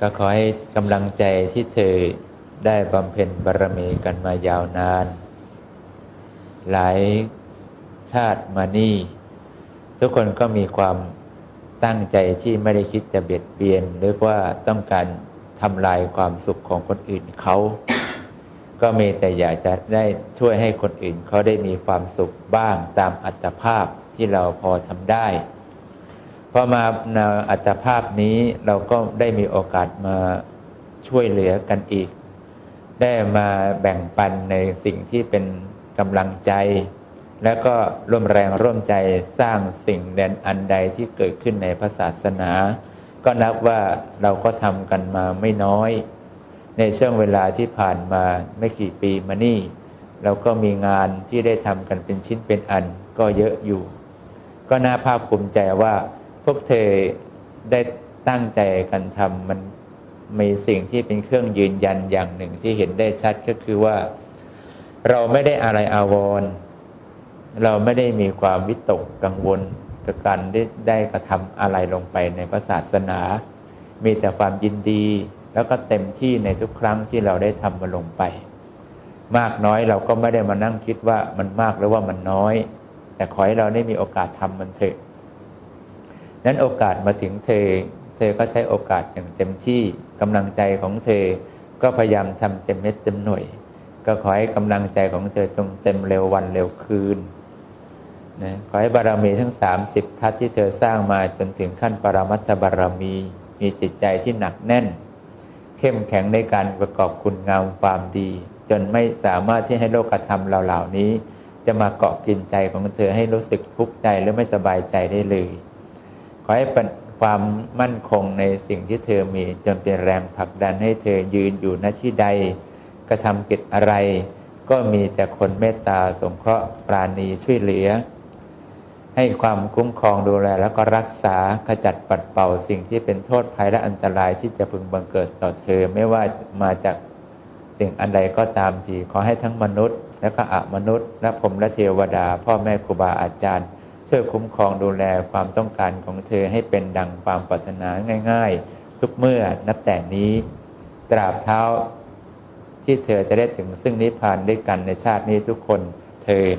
ก็ขอให้กำลังใจที่เธอได้บำเพ็ญบารมีกันมายาวนาน หลายชาติมานี่ ทุกคนก็มีความตั้งใจที่ไม่ได้คิดจะเบียดเบียน หรือว่าต้องการทำลายความสุขของคนอื่นเขา ก็มีแต่อยากจะได้ช่วยให้คนอื่นเขาได้มีความสุขบ้างตามอัตภาพที่เราพอทำได้ พอมาในอัตภาพนี้เราก็ได้มีโอกาสมาช่วยเหลือกันอีก ได้มาแบ่งปันในสิ่งที่เป็นกำลังใจ แล้วก็ร่วมแรงร่วมใจสร้างสิ่งเด่นอันใดที่เกิดขึ้นในพระศาสนา ก็นับว่าเราก็ทำกันมาไม่น้อย ในช่วงเวลาที่ผ่านมาไม่กี่ปีมานี่ เราก็มีงานที่ได้ทำกันเป็นชิ้นเป็นอันก็เยอะอยู่ ก็น่าภาคภูมิใจว่า พวกเธอได้ตั้งใจกันทำมันมีสิ่งที่เป็นเครื่องยืนยันอย่างหนึ่งที่เห็นได้ชัดก็คือว่า เราไม่ได้อะไรอาวรณ์เราไม่ได้มีความวิตกกังวลกับการได้ได้กระทำอะไรลงไปในพระศาสนา มีแต่ความยินดีแล้วก็เต็มที่ในทุกครั้งที่เราได้ทำมันลงไป มากน้อยเราก็ไม่ได้มานั่งคิดว่ามันมากหรือว่ามันน้อย แต่ขอให้เราได้มีโอกาสทำมันเถอะ นั้นโอกาสมาถึงเธอ เธอก็ใช้โอกาสอย่างเต็มที่กำลังใจของเธอ ก็พยายามทำเต็มเม็ดเต็มหน่วย ก็ขอให้กำลังใจของเธอจงเต็มเร็ววันเร็วคืนนะขอให้บารมีทั้ง 30 ทัศที่เธอสร้างมาจนถึงขั้นปรมัตถบารมี มีจิตใจที่หนักแน่น เข้มแข็งในการประกอบคุณงามความดี จนไม่สามารถที่ให้โลกธรรมเหล่านี้ จะมาเกาะกินใจของเธอให้รู้สึกทุกข์ใจหรือไม่สบายใจได้เลย อให้เป็นความมั่นคงในสิ่งที่เธอมีจนเป็นแรงผลักดันให้เธอยืนอยู่ณที่ใดกระทำกิจอะไร ก็มีแต่คนเมตตาสงเคราะห์ปราณีช่วยเหลือ ให้ความคุ้มครองดูแลแล้วก็รักษาขจัดปัดเป่าสิ่งที่เป็นโทษภัยและอันตรายที่จะพึงบังเกิดต่อเธอไม่ว่ามาจากสิ่งอันใดก็ตามทีขอให้ทั้งมนุษย์ และก็อมนุษย์ และผมและเทวดา พ่อแม่ครูบาอาจารย์ ช่วยคุ้มครองดูแลความต้องการของเธอให้เป็นดังความปรารถนาง่าย ๆ ทุกเมื่อนับแต่นี้ ตราบเท้าที่เธอจะได้ถึงซึ่งนิพพานด้วยกันในชาตินี้ทุกคนเทิน